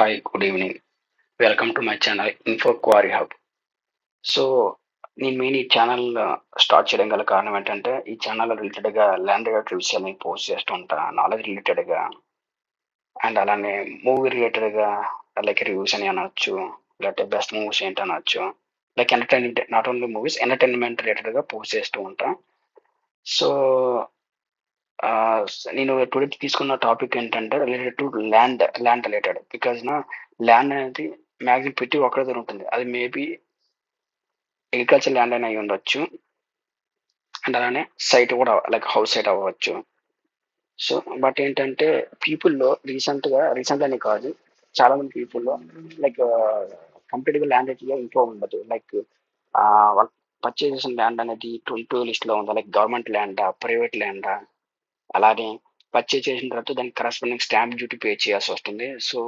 Hi good evening welcome to my channel info quarry hub so నేను main ఈ channel start చేయడం గల కారణం ఏంటంటే ఈ ఛానల్ రిలేటెడ్గా ల్యాండ్ రివ్యూస్ అని పోస్ట్ చేస్తూ ఉంటా నాలెడ్జ్ రిలేటెడ్గా అండ్ అలానే మూవీ రిలేటెడ్గా లైక్ రివ్యూస్ అని అనొచ్చు లేకపోతే బెస్ట్ మూవీస్ ఏంటి అనొచ్చు. Like entertainment not only movies entertainment రిలేటెడ్గా పోస్ట్ చేస్తూ ఉంటా. సో నేను టుడే తీసుకున్న టాపిక్ ఏంటంటే related to land land related because నా ల్యాండ్ అనేది మ్యాక్సిమం ప్రతి ఒక్కరి దగ్గర ఉంటుంది. అది మేబీ అగ్రికల్చర్ ల్యాండ్ అయినా అయి ఉండొచ్చు. అండ్ అలానే సైట్ కూడా లైక్ హౌస్ సైట్ అవ్వచ్చు. సో బట్ ఏంటంటే పీపుల్లో రీసెంట్గా రీసెంట్ అని కాదు చాలా మంది పీపుల్లో లైక్ కంప్లీట్గా ల్యాండ్ అయితే ఇంప్రూవ్ ఉండదు. లైక్ వాళ్ళు పర్చేస్ చేసిన ల్యాండ్ అనేది ట్వంటీ లిస్ట్లో ఉందా? లైక్ గవర్నమెంట్ ల్యాండా ప్రైవేట్ ల్యాండా అలానే పర్చేజ్ చేసిన తర్వాత దానికి కరస్పాండింగ్ స్టాంప్ డ్యూటీ పే చేయాల్సి వస్తుంది. సో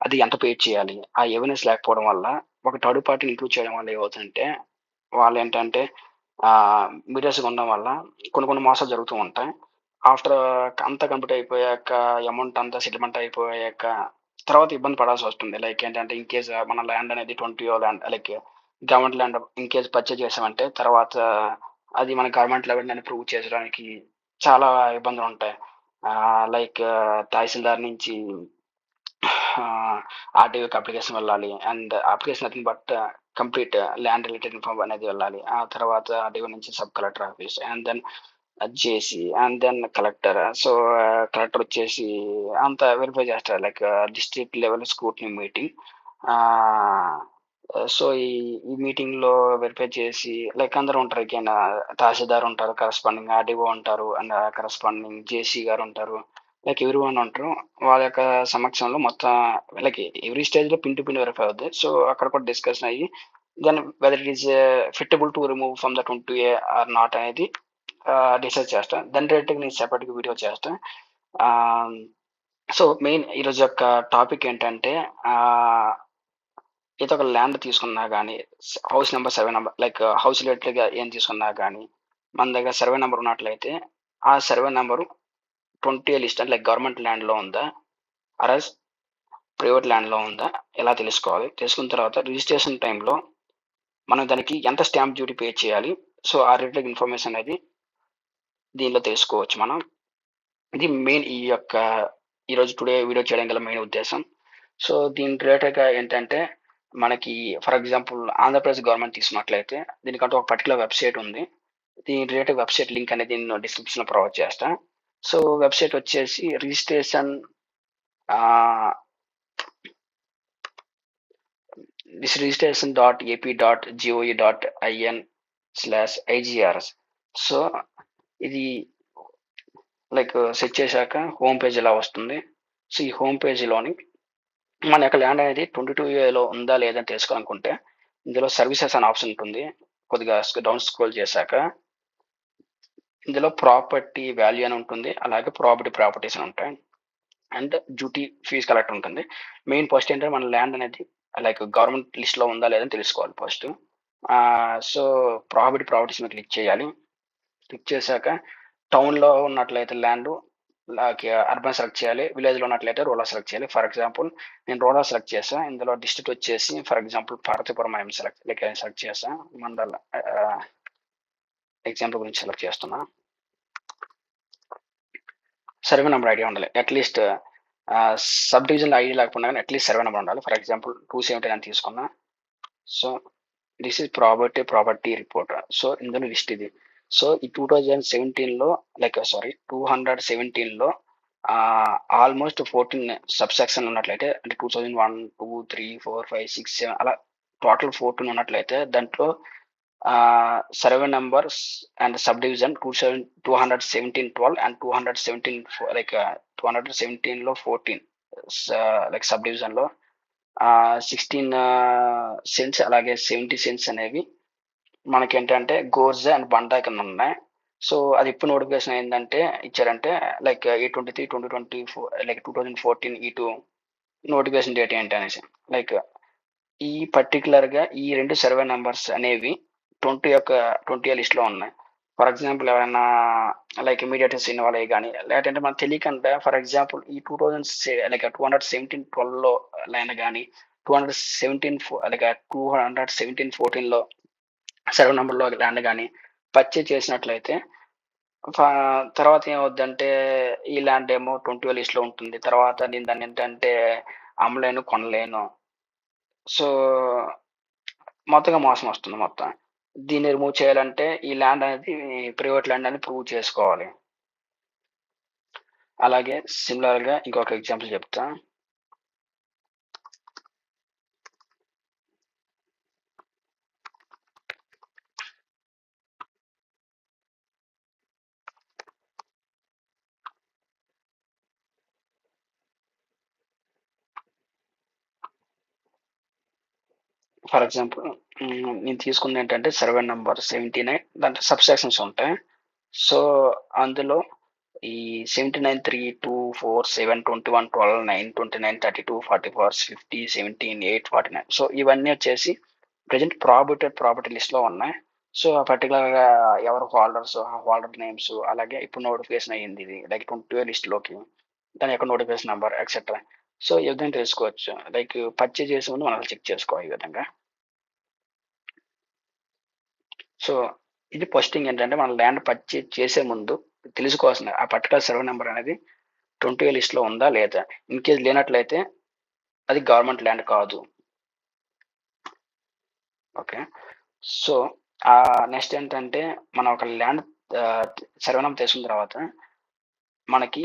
అది ఎంత పే చేయాలి? ఆ ఎవిడెన్స్ లేకపోవడం వల్ల ఒక థర్డ్ పార్టీని ఇంక్లూడ్ చేయడం వల్ల ఏమవుతుందంటే వాళ్ళు ఏంటంటే మీడియాస్గా ఉండడం వల్ల కొన్ని కొన్ని మోసాలు జరుగుతూ ఉంటాయి. ఆఫ్టర్ అంతా కంప్లీట్ అయిపోయాక అమౌంట్ అంతా సెటిల్మెంట్ అయిపోయాక తర్వాత ఇబ్బంది పడాల్సి వస్తుంది. లైక్ ఏంటంటే ఇన్ కేస్ మన ల్యాండ్ అనేది twenty land like government land in case purchase చేసామంటే తర్వాత అది మన గవర్నమెంట్ లెవెల్ అని ప్రూవ్ చేయడానికి చాలా ఇబ్బందులు ఉంటాయి. లైక్ తహసీల్దార్ నుంచి ఆర్టీఓకి అప్లికేషన్ వెళ్ళాలి. And application nothing but complete land related inform అనేది వెళ్ళాలి. ఆ తర్వాత ఆర్టీఓ నుంచి sub collector office and then చేసి and then collector. So collector వచ్చేసి అంత వెరిఫై చేస్తారు. Like district level scrutiny meeting. So ఈ ఈ మీటింగ్లో వెరిఫై చేసి లైక్ అందరూ ఉంటారు again, తహసీల్దార్ ఉంటారు కరస్పాండింగ్ ఆర్డీఓ ఉంటారు అండ్ కరస్పాండింగ్ జేసీ గారు ఉంటారు. లైక్ ఎవరి వన్ ఉంటారు. వాళ్ళ యొక్క సమక్షంలో మొత్తం లైక్ ఎవ్రీ స్టేజ్లో పిన్ టు పిన్ వెరిఫై అవుతుంది సో అక్కడ కూడా డిస్కషన్ అయ్యి then whether it is fittable to remove from the two A or not అనేది డిసైడ్ చేస్తా. దాని రిలేటెడ్ నేను సెపరేట్ వీడియో చేస్తా. సో మెయిన్ ఈరోజు యొక్క టాపిక్ ఏంటంటే ఏదో ఒక ల్యాండ్ తీసుకున్నా కానీ house number survey number like house రిలేటెడ్గా ఏం తీసుకున్నా కానీ మన దగ్గర సర్వే నెంబర్ ఉన్నట్లయితే ఆ సర్వే నెంబరు ట్వంటీ లిస్ట్ అంటే లైక్ గవర్నమెంట్ ల్యాండ్లో ఉందా అరస్ ప్రైవేట్ ల్యాండ్లో ఉందా ఎలా తెలుసుకోవాలి? తెలుసుకున్న తర్వాత రిజిస్ట్రేషన్ టైంలో మనం దానికి ఎంత స్టాంప్ డ్యూటీ పే చేయాలి? సో ఆ రిలేటెడ్ ఇన్ఫర్మేషన్ అనేది దీనిలో తెలుసుకోవచ్చు మనం. ఇది మెయిన్ ఈ యొక్క ఈరోజు టుడే వీడియో చేయడం గల మెయిన్ ఉద్దేశం. సో దీని రిలేటెడ్గా ఏంటంటే మనకి ఫర్ ఎగ్జాంపుల్ ఆంధ్రప్రదేశ్ గవర్నమెంట్ తీసుకున్నట్లయితే దీనికంటూ ఒక పర్టికులర్ వెబ్సైట్ ఉంది. దీని రిలేటెడ్ వెబ్సైట్ లింక్ అనేది నేను డిస్క్రిప్షన్లో ప్రొవైడ్ చేస్తా. సో వెబ్సైట్ వచ్చేసి registration this registration dot AP dot GOE dot IN slash IGRS so ఇది లైక్ సెట్ చేశాక హోమ్ పేజ్ ఇలా వస్తుంది? సో ఈ హోమ్ పేజ్లోని మన యొక్క ల్యాండ్ అనేది ట్వంటీ టూ ఏలో ఉందా లేదని తెలుసుకోవాలనుకుంటే ఇందులో సర్వీసెస్ అనే ఆప్షన్ ఉంటుంది. కొద్దిగా డౌన్ స్క్రోల్ చేశాక ఇందులో ప్రాపర్టీ వాల్యూ అని ఉంటుంది. అలాగే ప్రాపర్టీ ప్రాపర్టీస్ అని ఉంటాయి. అండ్ డ్యూటీ ఫీజ్ కలెక్ట్ ఉంటుంది. మెయిన్ ఫస్ట్ ఏంటంటే మన ల్యాండ్ అనేది లైక్ గవర్నమెంట్ లిస్ట్లో ఉందా లేదని తెలుసుకోవాలి ఫస్ట్ సో ప్రాపర్టీ ప్రాపర్టీస్ మీద క్లిక్ చేయాలి. క్లిక్ చేశాక టౌన్లో ఉన్నట్లయితే ల్యాండ్ అర్బన్ సెలెక్ట్ uh, చేయాలి విలేజ్లో ఉన్నట్లయితే రూరల్ సెలెక్ట్ చేయాలి. ఫర్ ఎగ్జాంపుల్ నేను రూరల్ సెలెక్ట్ చేస్తాను ఇందులో డిస్ట్రిక్ట్ వచ్చేసి for example Parvathipuram I'm select like select చేసాను మండల ఎగ్జాంపుల్ గురించి సెలెక్ట్ చేస్తున్నా. సర్వే నెంబర్ ఐడియా ఉండాలి. At least sub division ID లేకపోయినా కానీ అట్లీస్ట్ సర్వే నెంబర్ ఉండాలి. ఫర్ ఎగ్జాంపుల్ టూ సెవెంటీ అని తీసుకున్నా. So this is property property report so ఇందులో లిస్ట్ ఇది. సో ఈ టూ థౌజండ్ సెవెంటీన్లో లైక్ సారీ టూ హండ్రెడ్ సెవెంటీన్లో ఆల్మోస్ట్ ఫోర్టీన్ సబ్ సెక్షన్ ఉన్నట్లయితే అంటే two thousand one two three four five six seven అలా టోటల్ ఫోర్టీన్ ఉన్నట్లయితే దాంట్లో survey numbers and sub division two seven two hundred seventeen twelve and two hundred seventeen like two hundred సెవెంటీన్లో fourteen like sub డివిజన్లో sixteen cents అలాగే seventy cents అనేవి మనకి ఏంటంటే గోర్జ్ and బండా కింద ఉన్నాయి. సో అది ఇప్పుడు నోటిఫికేషన్ ఏంటంటే ఇచ్చారంటే లైక్ ఈ twenty three twenty twenty four like two thousand fourteen ఈ టూ నోటిఫికేషన్ డేట్ ఏంటి అనేసి. లైక్ ఈ పర్టికులర్గా ఈ రెండు సర్వే నెంబర్స్ అనేవి ట్వంటీ యొక్క ట్వంటీ లిస్ట్లో ఉన్నాయి. ఫర్ ఎగ్జాంపుల్ ఎవరైనా లైక్ ఇమీడియట్ సీన్ వాళ్ళవి కానీ లేదంటే మనం తెలియకుండా ఫర్ ఎగ్జాంపుల్ ఈ two thousand like two hundred seventeen ట్వెల్వ్లో line కానీ two hundred seventeen like two hundred seventeen ఫోర్టీన్లో సర్వే నెంబర్లో ల్యాండ్ కానీ పర్చేజ్ చేసినట్లయితే ఫ- తర్వాత ఏమవుద్దంటే ఈ ల్యాండ్ ఏమో ట్వంటీ లిస్ట్లో ఉంటుంది. తర్వాత నేను దాన్ని ఏంటంటే అమ్మలేను కొనలేను. సో మొత్తంగా మోసం వస్తుంది మొత్తం. దీన్ని రిమూవ్ చేయాలంటే ఈ ల్యాండ్ అనేది ప్రైవేట్ ల్యాండ్ అని ప్రూవ్ చేసుకోవాలి. అలాగే సిమిలర్గా ఇంకొక ఎగ్జాంపుల్ చెప్తా. ఫర్ ఎగ్జాంపుల్ నేను తీసుకుంది ఏంటంటే సర్వే నెంబర్ సెవెంటీ నైన్ దాంట్లో సబ్స్ట్రాక్షన్స్ ఉంటాయి. సో అందులో ఈ seventy nine three two four seven twenty one twelve nine twenty nine thirty two forty four fifty seventeen eight forty nine. So ఇవన్నీ వచ్చేసి ప్రజెంట్ ప్రాబిటెడ్ ప్రాపర్టీ లిస్ట్లో ఉన్నాయి. సో పర్టికులర్గా ఎవరు హోల్డర్స్ హోల్డర్ నేమ్స్ అలాగే ఇప్పుడు నోటిఫికేషన్ అయ్యింది ఇది లైక్ ట్వంటీ లిస్ట్లోకి దాని యొక్క నోటిఫికేషన్ నెంబర్ ఎక్సెట్రా. సో ఈ విధంగా తెలుసుకోవచ్చు. లైక్ పర్చేజ్ చేసే ముందు మనం చెక్ చేసుకోవాలి ఈ విధంగా. సో ఇది ఫస్టింగ్ ఏంటంటే మన ల్యాండ్ పర్చేజ్ చేసే ముందు తెలుసుకోవాల్సిన ఆ పర్టికులర్ సర్వే నెంబర్ అనేది ట్వంటీ లిస్ట్లో ఉందా లేదా? ఇన్ కేస్ లేనట్లయితే అది గవర్నమెంట్ ల్యాండ్ కాదు. ఓకే సో నెక్స్ట్ ఏంటంటే మనం ఒక ల్యాండ్ సర్వే నెంబర్ తీసుకున్న తర్వాత మనకి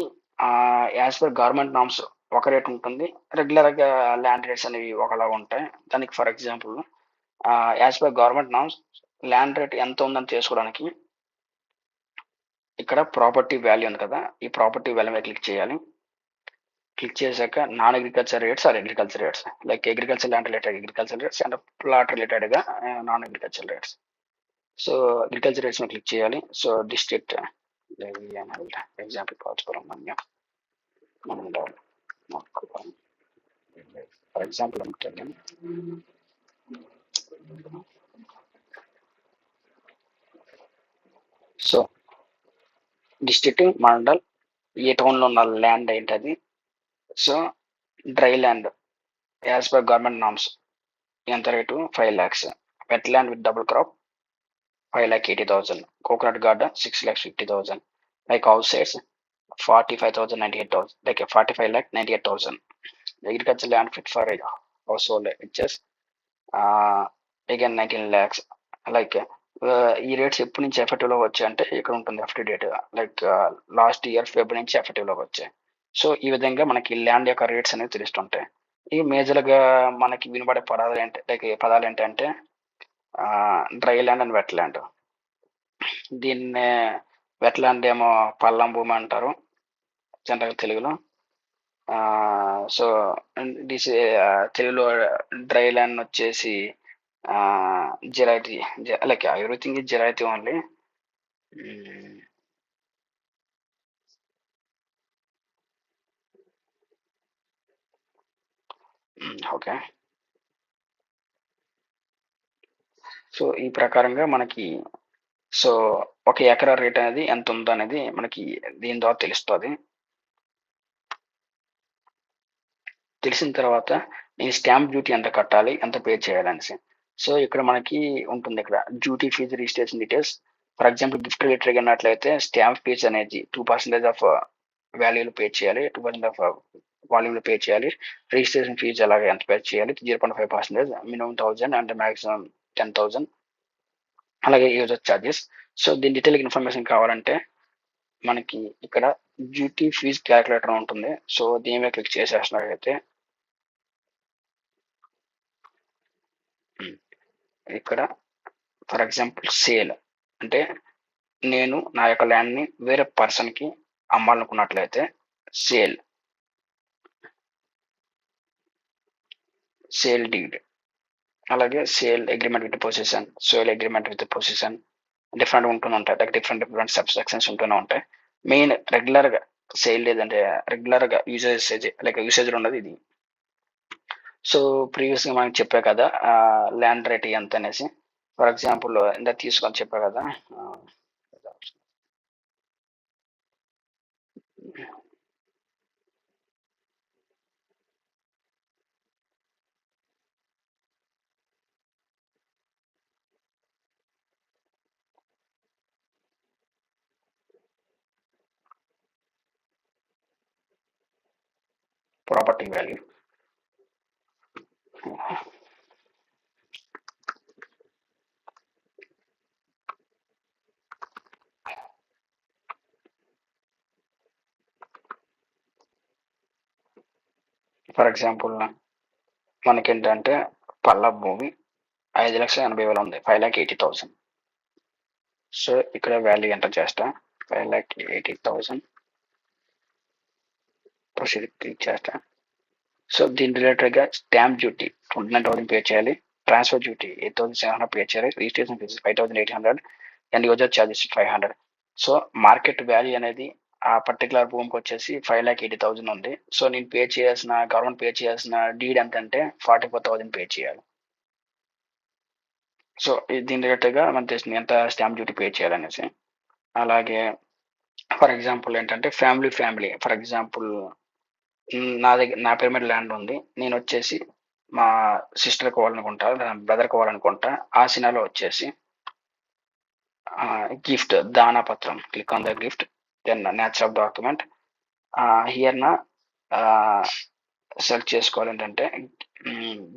యాజ్ పర్ గవర్నమెంట్ నామ్స్ ఒక రేట్ ఉంటుంది. రెగ్యులర్గా ల్యాండ్ రేట్స్ అనేవి ఒకలా ఉంటాయి. దానికి for example as per government norms land rate ఎంత ఉందని చేసుకోవడానికి ఇక్కడ ప్రాపర్టీ వాల్యూ ఉంది కదా ఈ ప్రాపర్టీ వాల్యూ మీద క్లిక్ చేయాలి. క్లిక్ చేశాక non agriculture rates or agriculture rates like agriculture land related agriculture rates and plot రిలేటెడ్గా non agriculture rates so agriculture rates మీద క్లిక్ చేయాలి. సో డిస్ట్రిక్ట్ ఎగ్జాంపుల్ కాల్చుకోవడం మనం ఫర్ ఎగ్జాంపుల్ అంటే సో డిస్ట్రిక్ట్ మండల్ ఏ టౌన్లో ఉన్న ల్యాండ్ ఏంటది? So dry land as per government norms ఎంత rate? Five lakhs wet land with double crop five lakh eighty thousand coconut garden six lakhs fifty thousand like house sites forty five thousand ninety eight thousand like forty five lakh ninety eight thousand agriculture land fit for household ఇచ్చేస్ again nineteen lakhs like ఈ rates ఎప్పటి నుంచి ఎఫెక్టివ్లోకి వచ్చాయంటే ఇక్కడ ఉంటుంది FT date like last year ఫిబ్రవరి నుంచి ఎఫెక్టివ్లోకి వచ్చాయి. సో ఈ విధంగా మనకి ల్యాండ్ యొక్క రేట్స్ అనేవి తెలుస్తుంటాయి. ఈ మేజర్గా మనకి వినబడే పదాలు ఏంటి లైక్ పదాలు ఏంటంటే dry land and wet land దీన్నే వెట్ ల్యాండ్ ఏమో పల్లం భూమి అంటారు జనరల్ తెలుగులో. సో దిస్ తెలుగులో డ్రై ల్యాండ్ వచ్చేసి జిరాయితీ లైక్ ఎవ్రీథింగ్ ఇస్ జిరాయితీ ఓన్లీ ఓకే సో ఈ ప్రకారంగా మనకి సో ఒక ఎకరా రేట్ అనేది ఎంత ఉందో అనేది మనకి దీని ద్వారా తెలుస్తుంది. తెలిసిన తర్వాత నేను స్టాంప్ డ్యూటీ ఎంత కట్టాలి ఎంత పే చేయాలనేసి సో ఇక్కడ మనకి ఉంటుంది ఇక్కడ. Duty fee registration details for example gift related అన్నట్లయితే స్టాంప్ ఫీజ్ అనేది టూ పర్సెంటేజ్ ఆఫ్ వాల్యూలు పే చేయాలి. టూ పర్సెంట్ ఆఫ్ వాల్యూలు పే చేయాలి. రిజిస్ట్రేషన్ ఫీజు అలాగే ఎంత పే చేయాలి? Zero point five percentage minimum thousand and maximum ten thousand అలాగే యూజర్ ఛార్జెస్ సో దీని డీటెయిల్ ఇన్ఫర్మేషన్ కావాలంటే మనకి ఇక్కడ డ్యూటీ ఫీజ్ క్యాలిక్యులేటర్ ఉంటుంది. సో దీని మీద క్లిక్ చేసేసినట్లయితే ఇక్కడ ఫర్ ఎగ్జాంపుల్ సేల్ అంటే నేను నా యొక్క ల్యాండ్ని వేరే పర్సన్కి అమ్మాలనుకున్నట్లయితే సేల్ సేల్ డీడ్ అలాగే sale agreement with possession sale agreement with possession different ఉంటూనే ఉంటాయి. లైక్ డిఫరెంట్ డిఫరెంట్ సబ్స్ట్రక్షన్స్ ఉంటూనే ఉంటాయి. మెయిన్ రెగ్యులర్గా సేల్ లేదంటే రెగ్యులర్గా యూజేజ్ లైక్ యూసేజ్ ఉన్నది ఇది. సో ప్రీవియస్గా మనకి చెప్పా కదా ల్యాండ్ రేట్ ఎంత అనేసి. ఫర్ ఎగ్జాంపుల్ ఇంత తీసుకొని చెప్పా కదా ప్రాపర్టీ వాల్యూ ఫర్ ఎగ్జాంపుల్ మనకేంటంటే పల్ల భూమి ఐదు లక్షల ఎనభై వేలు ఉంది five lakh eighty thousand so ఇక్కడ వాల్యూ ఎంటర్ చేస్తా five lakh eighty thousand proceed click చేస్తా. సో దీని రిలేటెడ్గా stamp duty twenty nine thousand pay చేయాలి. Transfer duty eight thousand seven hundred pay చేయాలి. Registration fee five thousand eight hundred and user charges five hundred so market value అనేది ఆ particular భూమికి వచ్చేసి five lakh eighty thousand ఉంది. So నేను pay చేయాల్సిన government pay చేయాల్సిన డీడ్ ఎంత అంటే ఫార్టీ ఫోర్ థౌసండ్ పే చేయాలి సో దీని రిలేటెడ్గా మనకు తెలిసింది ఎంత స్టాంప్ డ్యూటీ పే చేయాలనేసి. అలాగే ఫర్ ఎగ్జాంపుల్ ఏంటంటే ఫ్యామిలీ ఫ్యామిలీ ఫర్ ఎగ్జాంపుల్ నా దగ్గర నా పేరు మీద ల్యాండ్ ఉంది. నేను వచ్చేసి మా సిస్టర్ కావాలనుకుంటా బ్రదర్ కోవాలనుకుంటా ఆ సినాలో వచ్చేసి gift దానాపత్రం click on the gift then nature of document. Here నా సెలెక్ట్ చేసుకోవాలి ఏంటంటే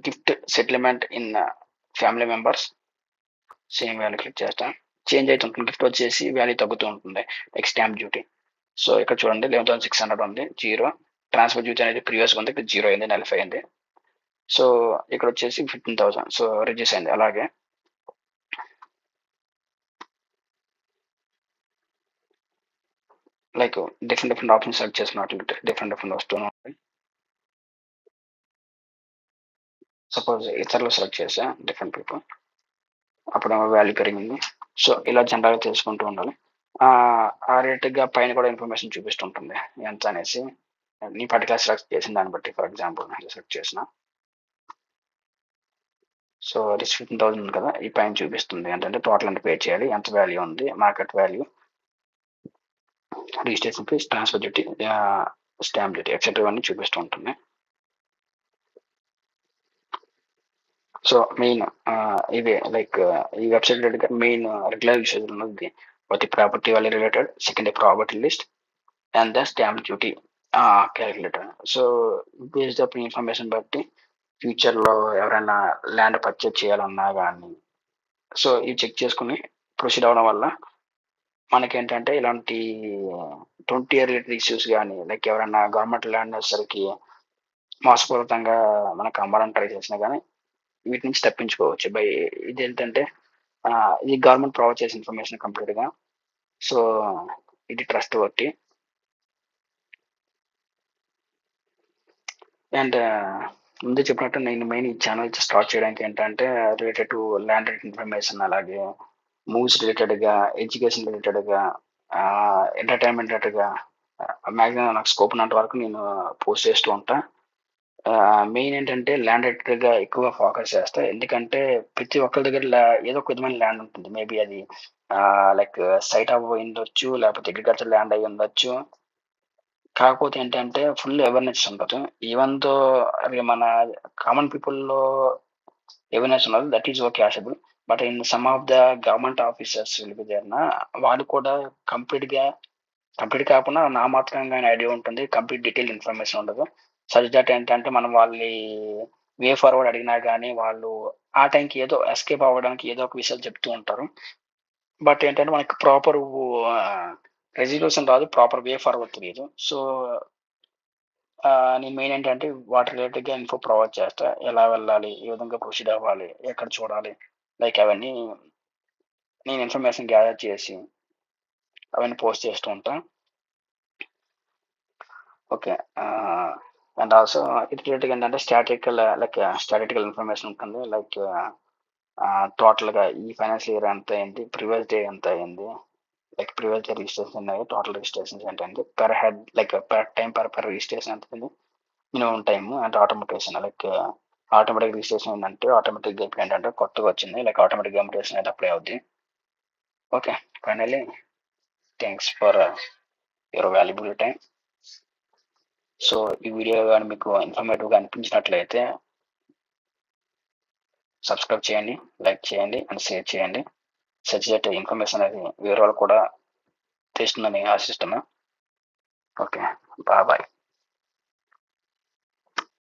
gift settlement in family members same value click చేస్తాం. చేంజ్ అవుతుంటుంది గిఫ్ట్ వచ్చేసి వాల్యూ తగ్గుతూ ఉంటుంది లైక్ స్టాంప్ డ్యూటీ. సో ఇక్కడ చూడండి లెవెన్ థౌసండ్ సిక్స్ హండ్రెడ్ ఉంది జీరో. ట్రాన్స్ఫర్ డ్యూటీ అనేది ప్రీవియస్ ఉంది ఇక్కడ జీరో అయింది నలభై అయింది. సో ఇక్కడ వచ్చేసి ఫిఫ్టీన్ థౌసండ్. సో రిడ్యూస్ అయింది అలాగే. Like different different option select చేసినట్లయితే డిఫరెంట్ డిఫరెంట్ వస్తూనే ఉంటాయి సపోజ్ ఇతరులు సెలెక్ట్ చేసా డిఫరెంట్ పీపుల్. అప్పుడు వాల్యూ పెరిగింది. సో ఇలా జనరల్గా తెలుసుకుంటూ ఉండాలి. ఆ రేటుగా పైన కూడా ఇన్ఫర్మేషన్ చూపిస్తుంటుంది ఎంత అనేసి. నీ పర్టికులర్ సెలెక్ట్ చేసిన దాన్ని బట్టి ఫర్ ఎగ్జాంపుల్ సెలెక్ట్ చేసిన. సో రిచ్ ఫిఫ్టీన్ థౌసండ్ కదా ఈ పైన చూపిస్తుంది. ఏంటంటే టోటల్ ఎంత పే చేయాలి ఎంత వాల్యూ ఉంది market value registration fee transfer duty stamp duty etcetera ఇవన్నీ చూపిస్తూ ఉంటుంది. సో మెయిన్ ఇవే లైక్ ఈ వెబ్సైట్ రిలేటెడ్గా మెయిన్ రెగ్యులర్ యూసేజ్ ఉన్నది ఒకటి property value related second property list and the stamp duty calculator so based up information బట్టి ఫ్యూచర్లో ఎవరైనా ల్యాండ్ పర్చేజ్ చేయాలన్నా కానీ సో ఇవి చెక్ చేసుకుని ప్రొసీడ్ అవ్వడం వల్ల మనకేంటంటే ఇలాంటి ట్వంటీ ఇయర్ రిలేటెడ్ ఇష్యూస్ కానీ లైక్ ఎవరైనా గవర్నమెంట్ ల్యాండ్ వచ్చేసరికి మోసపూరితంగా మనకు అమ్మాలని ట్రై చేసినా కానీ వీటి నుంచి తప్పించుకోవచ్చు. బై ఇది ఏంటంటే ఇది గవర్నమెంట్ ప్రొవైడ్ చేసే ఇన్ఫర్మేషన్ కంప్లీట్గా సో ఇది ట్రస్ట్ బట్టి అండ్ ముందు చెప్పినట్టు నేను మెయిన్ ఈ ఛానల్ స్టార్ట్ చేయడానికి ఏంటంటే related to land rate information అలాగే మూవీస్ రిలేటెడ్గా ఎడ్యుకేషన్ రిలేటెడ్గా ఎంటర్టైన్మెంట్ రిలేటెడ్గా మ్యాక్సిమం నాకు స్కోప్ ఉన్నంత వరకు నేను పోస్ట్ చేస్తూ ఉంటా. మెయిన్ ఏంటంటే ల్యాండ్ రేటెడ్గా ఎక్కువ ఫోకస్ చేస్తా. ఎందుకంటే ప్రతి ఒక్కరి దగ్గర ఏదో ఒక విధమైన ల్యాండ్ ఉంటుంది. మేబీ అది లైక్ సైట్ అవ్వ ఉండొచ్చు లేకపోతే అగ్రికల్చర్ ల్యాండ్ అయి ఉండొచ్చు. కాకపోతే ఏంటంటే ఫుల్ అవేర్నెస్ ఉండదు. ఈవెన్ దో అవి మన కామన్ పీపుల్లో అవేర్నెస్ ఉండదు that is okay usable but in some of the government officers జరిగిన వాళ్ళు కూడా కంప్లీట్గా కంప్లీట్ కాకుండా నా మాత్రంగా ఐడియా ఉంటుంది. కంప్లీట్ డీటెయిల్ ఇన్ఫర్మేషన్ ఉండదు. సజ్ దట్ ఏంటంటే మనం వాళ్ళని వే ఫార్వర్డ్ అడిగినా కానీ వాళ్ళు ఆ టైంకి ఏదో ఎస్కేప్ అవ్వడానికి ఏదో ఒక విషయాలు చెప్తూ ఉంటారు. బట్ ఏంటంటే మనకి ప్రాపర్ రెజల్యూషన్ రాదు ప్రాపర్ వే ఫార్వర్డ్ తెలియదు సో నేను మెయిన్ ఏంటంటే వాటి రిలేటెడ్గా ఇన్ఫో ప్రొవైడ్ చేస్తా. ఎలా వెళ్ళాలి ఏ విధంగా ప్రొసీడ్ అవ్వాలి ఎక్కడ చూడాలి లైక్ అవన్నీ నేను ఇన్ఫర్మేషన్ గ్యాదర్ చేసి అవన్నీ పోస్ట్ చేస్తూ ఉంటాను okay and also it related ఏంటంటే స్టాటికల్ లైక్ స్టాటికల్ ఇన్ఫర్మేషన్ ఉంటుంది. లైక్ టోటల్గా ఈ ఫైనాన్షియల్ ఇయర్ ఎంత అయింది ప్రీవియస్ డే ఎంత అయింది లైక్ ప్రీవియస్ రిజిస్ట్రేషన్ ఉన్నాయి. టోటల్ రిజిస్ట్రేషన్స్ ఏంటంటే per head like per time per per registration ఎంత minimum time and automation like automatic registration ఏంటంటే ఆటోమేటిక్గా ఇప్పుడు ఏంటంటే కొత్తగా వచ్చింది. లైక్ ఆటోమేటిక్ కంప్యూటేషన్ అయితే అప్లై అవుద్ది. Okay finally thanks for your valuable time so ఈ వీడియో కానీ మీకు ఇన్ఫర్మేటివ్గా అనిపించినట్లయితే సబ్స్క్రైబ్ చేయండి లైక్ చేయండి అండ్ షేర్ చేయండి. సచ్ ఇన్ఫర్మేషన్ అనేది వేరే వాళ్ళు కూడా తెలుస్తుందని ఆశిస్తున్నా ఓకే బాయ్ బాయ్.